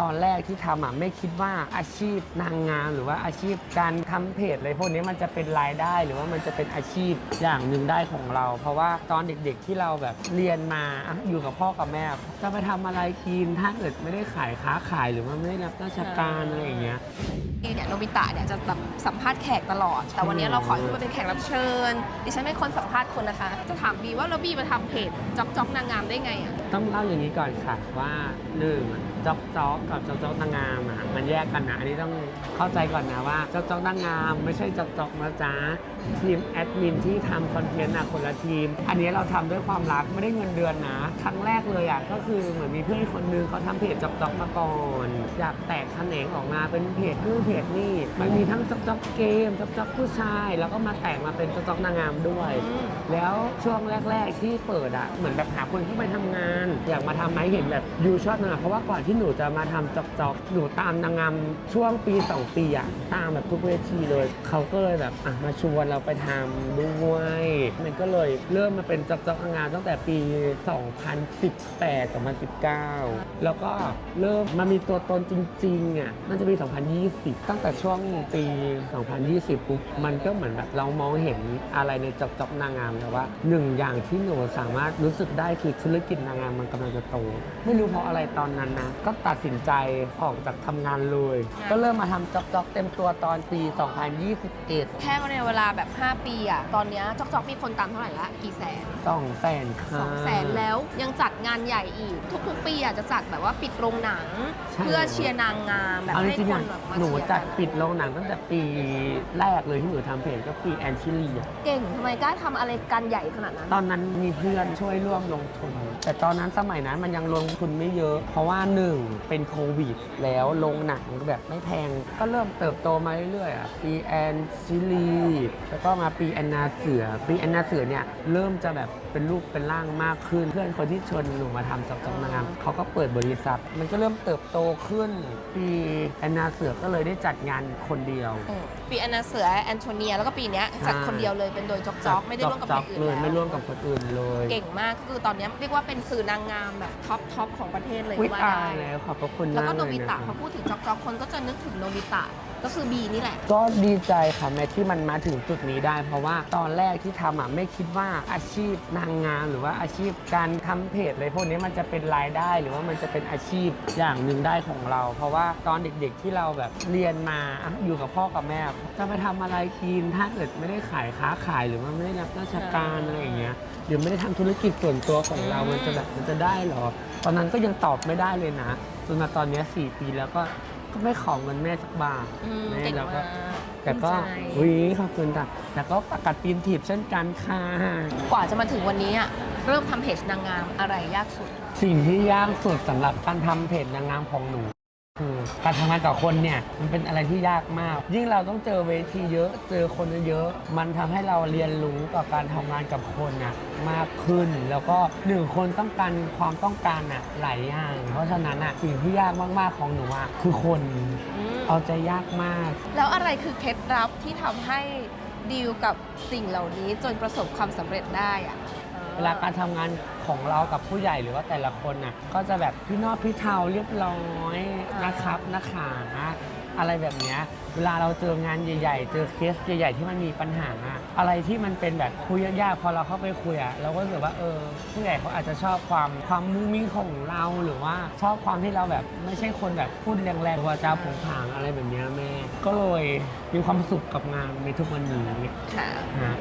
ตอนแรกที่ทำอะไม่คิดว่าอาชีพนางงามหรือว่าอาชีพการทำเพจอะไรพวกนี้มันจะเป็นรายได้หรือว่ามันจะเป็นอาชีพอย่างหนึ่งได้ของเรา เพราะว่าตอนเด็กๆที่เราแบบเรียนมาอะอยู่กับพ่อกับแม่จะไปทำอะไรกินถ้าเกิดไม่ได้ขายค้าขายหรือว่าไม่ได้รับราชการอะไรอย่างเงี้ย เนี่ยโนบิตะเนี่ยจะแบบสัมภาษณ์แขกตลอด แต่วันนี้เราขอให้มาเป็นแขกรับเชิญ ดิฉันเป็นคนสัมภาษณ์คนนะคะ จะถามบีว่าแล้วบีมาทำเพจจ๊อกจ๊อกนางงามได้ไงอะต้องเล่าอย่างนี้ก่อนค่ะว่าหนึ่งจ๊อกจ๊อกกับจ๊อกจ๊อกนางงามอะมันแยกกันนะอันนี้ต้องเข้าใจก่อนนะว่าเจ้าเจ๊อกนางงาม ไม่ใช่จ๊อกจ๊อกนะจ๊ะทีมแอดมินที่ทำคอนเทนต์อะคนละทีม อันนี้เราทำด้วยความรักไม่ได้เงินเดือนนะ ครั้งแรกเลยอะก็คือเหมือนมีเพื่อนคนนึงเขาทำเพจจ๊อกจอกมาก่อน อยากแตกแขนงออกมาเป็นเพจนู่นเพจนี่มันมีทั้งจ๊อกจอกเกมจ๊อกจอกผู้ชาย แล้วก็มาแตกมาเป็นจ๊อกจอกนางงามด้วย แล้วช่วงแรก ๆ ที่เปิดอะเหมือนแบบหาคนเข้าไปทำงาน อยากมาทำไหมเห็นแบบยูชอบนางงามเพราะว่าก่อนที่หนูจะมาทำจอกจอกหนูตามนางงามช่วงปี2ปีอะตามแบบทุกเวทีเลยเขาก็เลยแบบอะมาชวนเราไปทำด้วย มันก็เลยเริ่มมาเป็นจอกจอกนางามตั้งแต่ปี 2018 2019 แล้วก็เริ่มมามีตัวตนจริงๆอะน่าจะปี 2020 ตั้งแต่ช่วงปี 2020 ปุ๊บ มันก็เหมือนแบบเรามองเห็นอะไรในจอกจอกนางงามแล้วว่าหนึ่งอย่างที่หนูสามารถรู้สึกได้คือธุรกิจนางงามมันกำลังจะโต ไม่รู้เพราะอะไรตอนนั้นนะ ก็ตัดสินใจออกจากทำงานเลย ก็เริ่มมาทำจอกจอกเต็มตัวตอนปี 2021 แค่ในเวลาแบบ5 ปีอะ ตอนเนี้ยจ๊อกจ๊อกมีคนตามเท่าไหร่ละ กี่แสนสองแสนค่ะ สองแสนแล้วยังจัดงานใหญ่อีก ทุกๆ ปีอะจะจัดแบบว่าปิดโรงหนัง ใช่ เพื่อเชียร์นางงามแบบเอาจให้ริงๆคอะนแบบมาหนูเชียร์จัดกันปิดโรงหนังตั้งแต่ปีแรกเลยที่หนูทำเพจก็ปีแอนชิลีอะเก่งทำไมกล้าทำอะไรกันใหญ่ขนาดนั้น ตอนนั้นมีเพื่อนช่วยร่วมลงทุน แต่ตอนนั้นสมัยนั้นมันยังลงทุนไม่เยอะ เพราะว่าหนึ่งเป็นโควิด แล้วลงหนังแบบไม่แพง ก็เริ่มเติบโตมาเรื่อยๆอะปีแอนซิลีแล้วก็มาปีแอนนาเสือ ปีแอนนาเสือเนี่ยเริ่มจะแบบเป็นรูปเป็นร่างมากขึ้น เพื่อนคนที่ชวนหนูมาทำจับจับนางงามเขาก็เปิดบริษัท มันก็เริ่มเติบโตขึ้น ปีแอนนาเสือก็เลยได้จัดงานคนเดียว อืมปีแอนนาเสือแอนโทเนีย แล้วก็ปีเนี้ยจัดคนเดียวเลยเป็นโดยจ๊อกจ๊อกไม่ได้ร่วมกับจ๊คนอื่นเลยแล้วไม่ร่วมกับคนอื่นเลยเก่งมากก็คือตอนเนี้ยเรียกว่าเป็นสื่อนางงามแบบท็อปท็อปของประเทศเลยวิก็ว่าตาได้ยแล้วขอบพระคุณแล้วมากก็โนเลยบินะตะคพรัอบพูดถึงจ๊อกจ๊อกคนก็จะนึกถึงโนบิตะ ก็คือบีนี่แหละ ก็ดีใจค่ะแม้ที่มันมาถึงจุดนี้ได้ เพราะว่าตอนแรกที่ทำอะไม่คิดว่าอาชีพนางงามหรือว่าอาชีพการทำเพจอะไรพวกนี้มันจะเป็นรายได้หรือว่ามันจะเป็นอาชีพอย่างหนึ่งได้ของเรา เพราะว่าตอนเด็กๆที่เราแบบเรียนมาอะอยู่กับพ่อกับแม่ จะไปทำอะไรกินถ้าเกิดไม่ได้ขายค้าขายหรือว่าไม่ได้รับราชการอะไรอย่างเงี้ยหรือไม่ได้ทำธุรกิจส่วนตัวของเรา มันจะแบบมันจะได้เหรอ ตอนนั้นก็ยังตอบไม่ได้เลยนะ จนมาตอนเนี้ยสี่ปีแล้วก็ ก็ไม่ขอเงินแม่สักบาทอืมแม่เก่งเรามาก็กแต่ก็ภูมิใจ วิขอบคุณค่ะแต่ก็ประกาศปีนถีบเช่นกันค่ะ กว่าจะมาถึงวันนี้อะเริ่มทำเพจนางงามอะไรยากสุด สิ่งที่ยากสุดสำหรับการทำเพจนางงามของหนูคือ การทำงานกับคนเนี่ยมันเป็นอะไรที่ยากมาก ยิ่งเราต้องเจอเวทีเยอะเจอคนเยอะๆมันทำให้เราเรียนรู้กับการทำงานกับคนน่ะมากขึ้น แล้วก็หนึ่งคนต้องการความต้องการน่ะหลายอย่างเพราะฉะนั้นอะสิ่งที่ยากมากๆของหนูอะคือคนอืมเอาใจยากมาก แล้วอะไรคือเคล็ดลับที่ทำให้ดีลกับสิ่งเหล่านี้จนประสบความสำเร็จได้อะเวลาการทำงานของเรากับผู้ใหญ่หรือว่าแต่ละคนน่ะก็จะแบบพี่นอบพี่เทาเรียบร้อยนะครับนะคะอะไรแบบเนี้ยเวลาเราเจองานใหญ่ ๆ เจอเคสใหญ่ๆที่มันมีปัญหาอะอะไรที่มันเป็นแบบคุยยากๆพอเราเข้าไปคุยอะเราก็รู้สึกว่าเออผู้ใหญ่เขาอาจจะชอบความความมุ้งมิ้งของเราหรือว่าชอบความที่เราแบบไม่ใช่คนแบบพูดแรงๆว่าจ้าผงผางอะไรแบบเนี้ยแม่ ก็เลยมีความสุขกับงานในทุกวันนี้ค่ะ ฮะ